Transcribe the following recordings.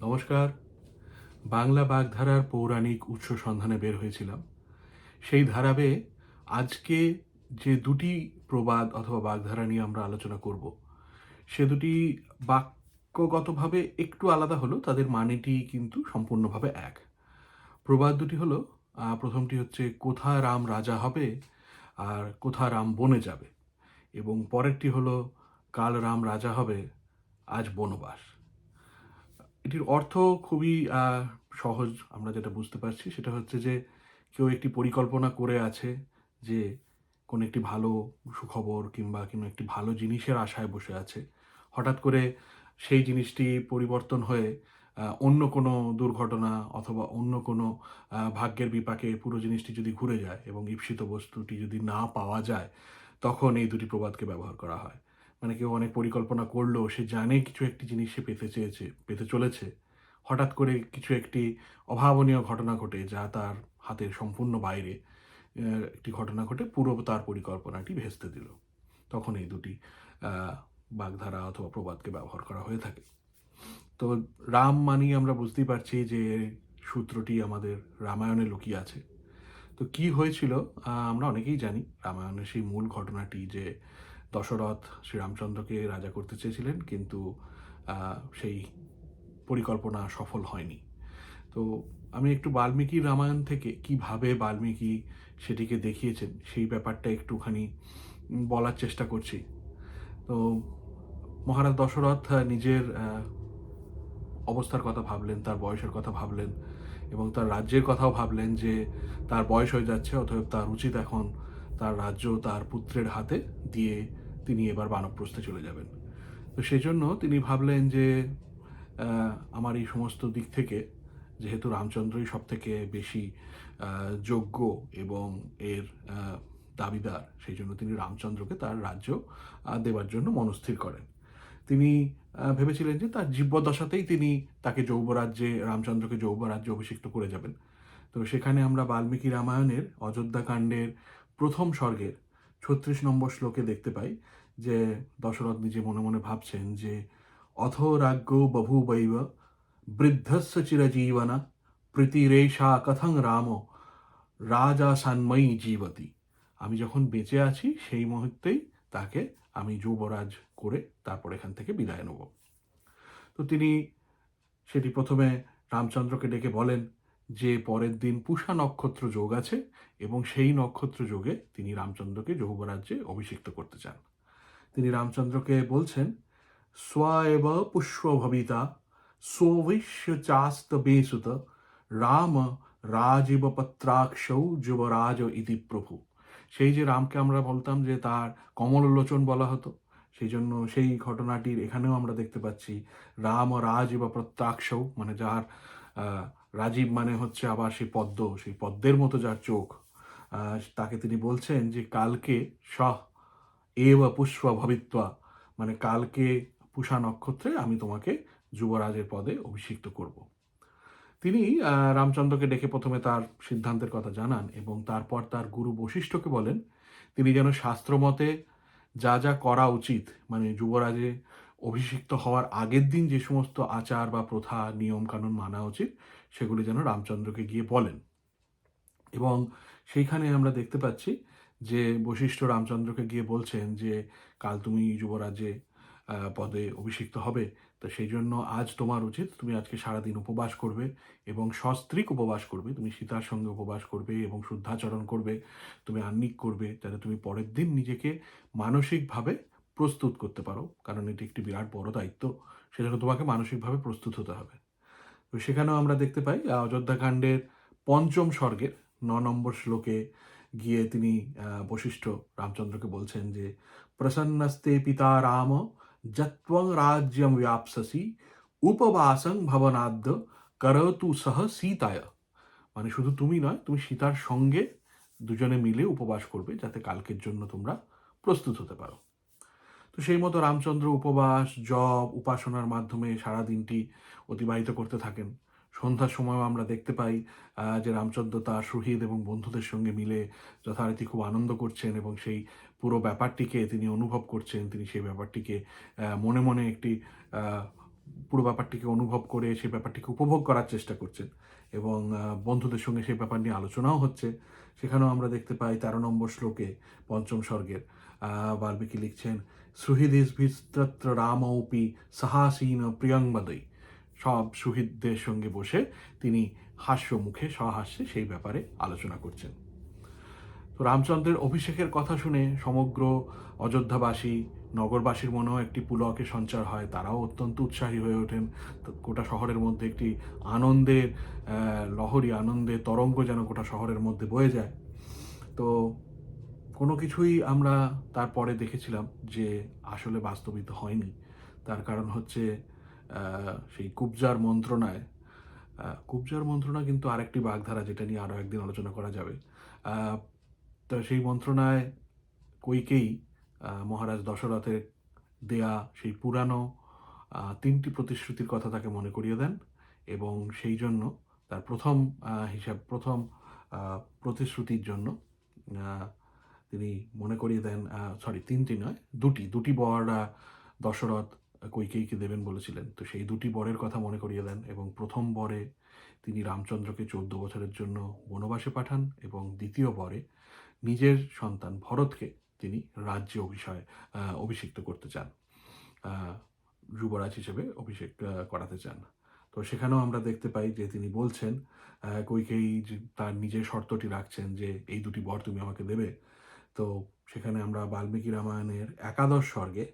নমস্কার। বাংলা বাগধারার পৌরাণিক উৎস সন্ধানে বের হয়েছিলাম। সেই ধারাবে আজকে যে দুটি প্রবাদ অথবা বাগধারা নিয়ে আমরা আলোচনা করব, সে দুটি বাক্যগতভাবে একটু আলাদা হলো, তাদের মানেটি কিন্তু সম্পূর্ণভাবে এক। প্রবাদ দুটি হলো প্রথমটি হচ্ছে, কোথা রাম রাজা হবে আর কোথা রাম বনে যাবে, এবং পরেরটি হলো, কাল রাম রাজা হবে, আজ বনবাস। এটির অর্থ খুবই সহজ আমরা যেটা বুঝতে পারছি। সেটা হচ্ছে যে কেউ একটি পরিকল্পনা করে আছে যে কোনো একটি ভালো সুখবর কিংবা কোনো একটি ভালো জিনিসের আশায় বসে আছে। হঠাৎ করে সেই জিনিসটি পরিবর্তন হয়ে অন্য কোনো দুর্ঘটনা অথবা অন্য কোনো ভাগ্যের বিপাকে পুরো জিনিসটি যদি ঘুরে যায় এবং ঈপ্সিত বস্তুটি যদি না পাওয়া যায়, তখন এই দুটি প্রবাদকে ব্যবহার করা হয়। মানে কেউ অনেক পরিকল্পনা করল, সে জানে কিছু একটি জিনিস সে পেতে চেয়েছে, পেতে চলেছে। হঠাৎ করে কিছু একটি অভাবনীয় ঘটনা ঘটে যা তার হাতের সম্পূর্ণ বাইরে। একটি ঘটনা ঘটে পুরো তার পরিকল্পনাটি ভেস্তে দিল। তখন এই দুটি বাগধারা অথবা প্রবাদকে ব্যবহার করা হয়ে থাকে। তো রাম মানি আমরা বুঝতেই পারছি যে সূত্রটি আমাদের রামায়ণে লুকিয়ে আছে। তো কি হয়েছিল আমরা অনেকেই জানি। রামায়ণের সেই মূল ঘটনাটি যে দশরথ শ্রীরামচন্দ্রকে রাজা করতে চেয়েছিলেন, কিন্তু সেই পরিকল্পনা সফল হয়নি। তো আমি একটু বাল্মীকি রামায়ণ থেকে কীভাবে বাল্মীকি সেটিকে দেখিয়েছেন, সেই ব্যাপারটা একটুখানি বলার চেষ্টা করছি। তো মহারাজ দশরথ নিজের অবস্থার কথা ভাবলেন, তার বয়সের কথা ভাবলেন এবং তার রাজ্যের কথাও ভাবলেন যে তার বয়স হয়ে যাচ্ছে, অতএব তার উচিত এখন তার রাজ্য তার পুত্রের হাতে দিয়ে তিনি এবার বানপ্রস্থে চলে যাবেন। তো সেই জন্য তিনি ভাবলেন যে আমার এই সমস্ত দিক থেকে, যেহেতু রামচন্দ্রই সব থেকে বেশি যোগ্য এবং এর দাবিদার সেই জন্য তিনি রামচন্দ্রকে তার রাজ্য দেওয়ার জন্য মনস্থির করেন। তিনি ভেবেছিলেন যে তার জীব্যদশাতেই তিনি তাকে যৌবরাজ্যে, রামচন্দ্রকে যৌবরাজ্যে অভিষিক্ত করে যাবেন। তো সেখানে আমরা বাল্মীকি রামায়ণের অযোধ্যাকাণ্ডের প্রথম স্বর্গের ছত্রিশ নম্বর শ্লোকে দেখতে পাই যে দশরথ নিজে মনে মনে ভাবছেন যে অথ রাজ্ঞ বভূবৈব বৃদ্ধস্য চিরজীবনা প্রীতিরেষা কথং রাম, রাজা সান্ময়ী জীবতি। আমি যখন বেঁচে আছি সেই মুহূর্তেই তাকে আমি যুবরাজ করে তারপর এখান থেকে বিদায় নেব। তো তিনি সেটি প্রথমে রামচন্দ্রকে ডেকে বলেন যে পরের দিন পুষা নক্ষত্র যোগ আছে এবং সেই নক্ষত্র যোগে তিনি রামচন্দ্রকে যৌবরাজ্যে অভিষিক্ত করতে চান। তিনি রামচন্দ্রকে বলছেন স্ব পুষ্পভবিতা, সোভিষ্য চাস্ত বেসুত, রাম রাজীব পত্রাক্ষৌ যুবরাজ ইতি প্রভু। সেই যে রামকে আমরা বলতাম যে তার কমলোচন বলা হতো, সেই জন্য সেই ঘটনাটির এখানেও আমরা দেখতে পাচ্ছি, রাম রাজীব প্রত্যাক্ষ মানে যার রাজীব মানে হচ্ছে আবার সেই পদ্ম, সেই পদ্মের মতো যার চোখ। তাকে তিনি বলছেন যে কালকে সহ বা পুষ্প ভবিত্বা মানে কালকে পুষা নক্ষত্রে আমি তোমাকে যুবরাজের পদে অভিষিক্ত করব। তিনি রামচন্দ্রকে ডেকে প্রথমে তার সিদ্ধান্তের কথা জানান এবং তারপর তার গুরু বশিষ্ঠকে বলেন, তিনি যেন শাস্ত্রমতে যা যা করা উচিত মানে যুবরাজে অভিষিক্ত হওয়ার আগের দিন যে সমস্ত আচার বা প্রথা নিয়ম কানুন মানা উচিত সেগুলি যেন রামচন্দ্রকে গিয়ে বলেন। এবং সেইখানে আমরা দেখতে পাচ্ছি যে বশিষ্ঠ রামচন্দ্রকে গিয়ে বলছেন যে, কাল তুমি যুবরাজে পদে অভিষিক্ত হবে, তো সেই জন্য আজ তোমার উচিত তুমি আজকে সারাদিন উপবাস করবে এবং সস্ত্রীক উপবাস করবে। তুমি সীতার সঙ্গে উপবাস করবে এবং শুদ্ধাচরণ করবে, তুমি আন্নিক করবে, যাতে তুমি পরের দিন নিজেকে মানসিকভাবে প্রস্তুত করতে পারো। কারণ এটি একটি বিরাট বড় দায়িত্ব। সেজন্য তোমাকে মানসিকভাবে প্রস্তুত হতে হবে। তো সেখানেও আমরা দেখতে পাই অযোধ্যাকাণ্ডের পঞ্চম স্বর্গের ন নম্বর শ্লোকে গিয়ে তিনি বশিষ্ঠ রামচন্দ্রকে বলছেন যে, প্রসন্নস্তে পিতা রাম যত্বং রাজ্যম ব্যাপসসি উপবাসং ভবনাদ্য করতু সহ সীতায়। মানে শুধু তুমি নয়, তুমি সীতার সঙ্গে দুজনে মিলে উপবাস করবে যাতে কালকের জন্য তোমরা প্রস্তুত হতে পারো। তো সেই মতো রামচন্দ্র উপবাস জব উপাসনার মাধ্যমে সারা দিনটি অতিবাহিত করতে থাকেন। সন্ধ্যার সময়ও আমরা দেখতে পাই যে রামচন্দ্র তার সুহৃদ এবং বন্ধুদের সঙ্গে মিলে যথারীতি খুব আনন্দ করছেন এবং সেই পুরো ব্যাপারটিকে তিনি অনুভব করছেন। তিনি সেই ব্যাপারটিকে মনে মনে একটি পুরো ব্যাপারটিকে অনুভব করে সেই ব্যাপারটিকে উপভোগ করার চেষ্টা করছেন এবং বন্ধুদের সঙ্গে সেই ব্যাপার নিয়ে আলোচনাও হচ্ছে। সেখানেও আমরা দেখতে পাই তেরো নম্বর শ্লোকে পঞ্চম স্বর্গের বাল্মীকি লিখছেন সুহৃদিস ভিস্তত্র রামৌপি সাহাসীন প্রিয়ংবদই সব সুহৃদদের সঙ্গে বসে তিনি হাস্য মুখে সহাস্যে সেই ব্যাপারে আলোচনা করছেন। তো রামচন্দ্রের অভিষেকের কথা শুনে সমগ্র অযোধ্যাবাসী, নগরবাসীর মনেও একটি পুলকে সঞ্চার হয়, তারাও অত্যন্ত উৎসাহী হয়ে ওঠেন। গোটা শহরের মধ্যে একটি আনন্দের লহরী আনন্দের তরঙ্গ যেন গোটা শহরের মধ্যে বয়ে যায়। তো কোনো কিছুই আমরা তারপরে দেখেছিলাম যে আসলে বাস্তবিত হয়নি। তার কারণ হচ্ছে সেই কুবজার মন্ত্রণায় কুবজার মন্ত্রণা কিন্তু আরেকটি বাগধারা যেটা নিয়ে আরও একদিন আলোচনা করা যাবে। তো সেই মন্ত্রণায় আহ, মহারাজ দশরথের দেয়া সেই পুরানো তিনটি প্রতিশ্রুতির কথা তাকে মনে করিয়ে দেন এবং সেই জন্য তার প্রথম হিসাব প্রথম প্রতিশ্রুতির জন্য তিনি মনে করিয়ে দেন সরি তিনটি নয়, দুটি দুটি বর দশরথ কৈকেয়ীকে দেবেন বলেছিলেন। তো সেই দুটি বরের কথা মনে করিয়ে দেন এবং প্রথম বরে তিনি রামচন্দ্রকে চোদ্দ বছরের জন্য বনবাসে পাঠান এবং দ্বিতীয় বরে নিজের সন্তান ভরতকে তিনি রাজ্যে অভিষয় অভিষিক্ত করতে চান যুবরাজ হিসেবে অভিষেক করাতে চান। তো সেখানেও আমরা দেখতে পাই যে তিনি বলছেন কৈকেয়ী তার নিজের শর্তটি রাখছেন যে এই দুটি বর তুমি আমাকে দেবে তো সেখানে আমরা বাল্মীকি রামায়ণের একাদশ স্বর্গে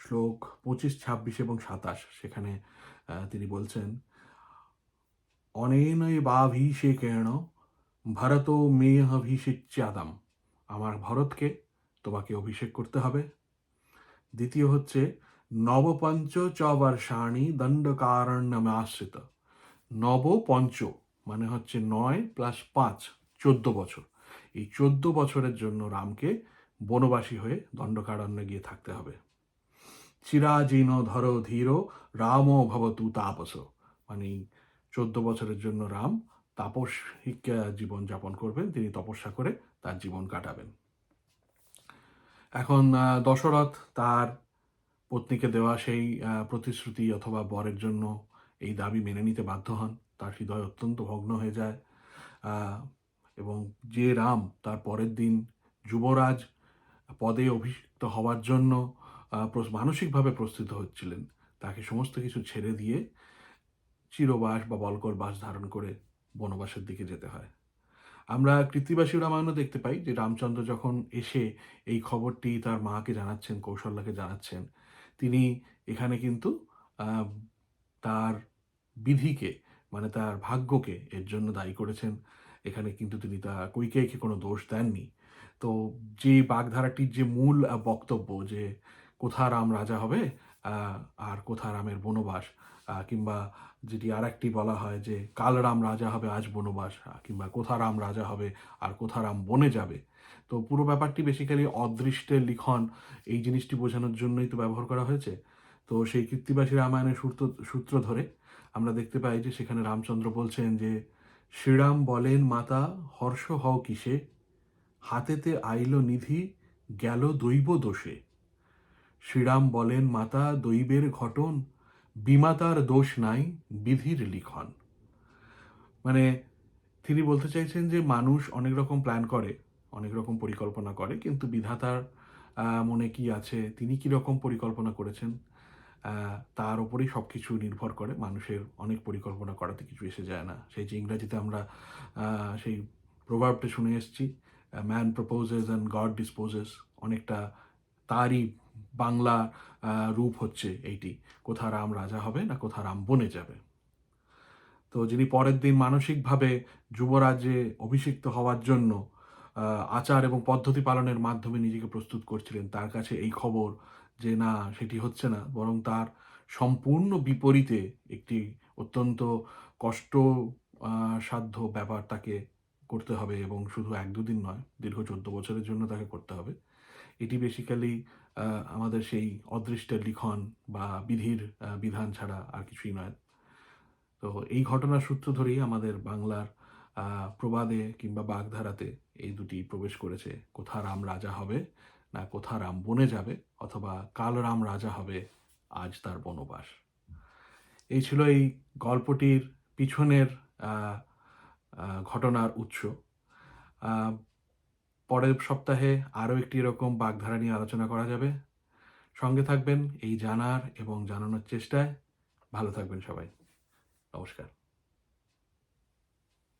শ্লোক পঁচিশ, ছাব্বিশ এবং সাতাশ সেখানে তিনি বলছেন অনেনই বাভিষেকেণ ভরত মেহভিষিচ্যাদাম আমার ভরতকে তোমাকে অভিষেক করতে হবে। দ্বিতীয় হচ্ছে, নবপঞ্চ চ বর্ষাণি দণ্ডকারণ্যমে আশ্রিত নব পঞ্চ মানে হচ্ছে নয় প্লাস পাঁচ, চোদ্দ বছর। এই চোদ্দ বছরের জন্য রামকে বনবাসী হয়ে দণ্ডকারণ্যে গিয়ে থাকতে হবে। চিরাজীন ধর ধীর, রাম ভবতু তাপস। মানে চোদ্দ বছরের জন্য রাম তাপসিক জীবন যাপন করবেন, তিনি তপস্যা করে তার জীবন কাটাবেন। এখন দশরথ তার পত্নীকে দেওয়া সেই প্রতিশ্রুতি অথবা বরের জন্য এই দাবি মেনে নিতে বাধ্য হন। তার হৃদয় অত্যন্ত ভগ্ন হয়ে যায়। এবং যে রাম তার পরের দিন যুবরাজ পদে অভিষিক্ত হওয়ার জন্য মানসিকভাবে প্রস্তুত হচ্ছিলেন। তাকে সমস্ত কিছু ছেড়ে দিয়ে চিরবাস বা বলকর বাস ধারণ করে বনবাসের দিকে যেতে হয়। আমরা কৃত্তিবাসী রামায়ণও দেখতে পাই যে রামচন্দ্র যখন এসে এই খবরটি তার মাকে জানাচ্ছেন, কৌশল্যাকে জানাচ্ছেন, তিনি এখানে কিন্তু তার বিধিকে মানে তার ভাগ্যকে এর জন্য দায়ী করেছেন। এখানে কিন্তু তিনি তা কৈকেয়ীকে কোনো দোষ দেননি। তো যে বাগধারাটির যে মূল বক্তব্য যে কোথা রাম রাজা হবে আর কোথা রামের বনবাস কিংবা যেটি আর একটি বলা হয় যে কাল রাম রাজা হবে, আজ বনবাস কিংবা কোথা রাম রাজা হবে আর কোথা রাম বনে যাবে। তো পুরো ব্যাপারটি বেসিক্যালি অদৃষ্টের লিখন, এই জিনিসটি বোঝানোর জন্যই তো ব্যবহার করা হয়েছে। তো সেই কীর্তিবাসী রামায়ণের সূত্র সূত্র ধরে আমরা দেখতে পাই যে সেখানে রামচন্দ্র বলছেন যে শ্রীরাম বলেন, মাতা, হর্ষ হও কিসে? হাতেতে আইল নিধি, গেল দৈব দোষে। শ্রীরাম বলেন, মাতা, দৈবের ঘটন, বিমাতার দোষ নাই, বিধির লিখন। মানে তিনি বলতে চাইছেন যে, মানুষ অনেক রকম প্ল্যান করে, অনেক রকম পরিকল্পনা করে, কিন্তু বিধাতার মনে কি আছে? তিনি কি রকম পরিকল্পনা করেছেন? তার উপরেই সব কিছু নির্ভর করে। মানুষের অনেক পরিকল্পনা করাতে কিছু এসে যায় না। সেই যে ইংরাজিতে আমরা সেই প্রভাবটা শুনে এসেছি। Man proposes and God disposes অনেকটা তারই বাংলা রূপ হচ্ছে এইটি। কোথা রাম রাজা হবে না কোথা রাম বনে যাবে? তো যিনি পরের দিন মানসিকভাবে যুবরাজে অভিষিক্ত হওয়ার জন্য আচার এবং পদ্ধতি পালনের মাধ্যমে নিজেকে প্রস্তুত করছিলেন, তার কাছে এই খবর যে না, সেটি হচ্ছে না। বরং তার সম্পূর্ণ বিপরীতে একটি অত্যন্ত কষ্ট সাধ্য ব্যাপার তাকে করতে হবে এবং শুধু এক দুদিন নয়, দীর্ঘ চোদ্দ বছরের জন্য তাকে করতে হবে। এটি বেসিক্যালি আমাদের সেই অদৃষ্টের লিখন বা বিধির বিধান ছাড়া আর কিছুই নয়। তো এই ঘটনার সূত্র ধরেই আমাদের বাংলার প্রবাদে কিংবা বাগধারাতে এই দুটি প্রবেশ করেছে। কোথা রাম রাজা হবে না কোথা রাম বনে যাবে অথবা কাল রাম রাজা হবে, আজ তার বনবাস। এই ছিল এই গল্পটির পিছনের ঘটনার উৎস। পরের সপ্তাহে আরও একটি এরকম বাগধারা নিয়ে আলোচনা করা যাবে। সঙ্গে থাকবেন এই জানার এবং জানানোর চেষ্টায়। ভালো থাকবেন সবাই। নমস্কার।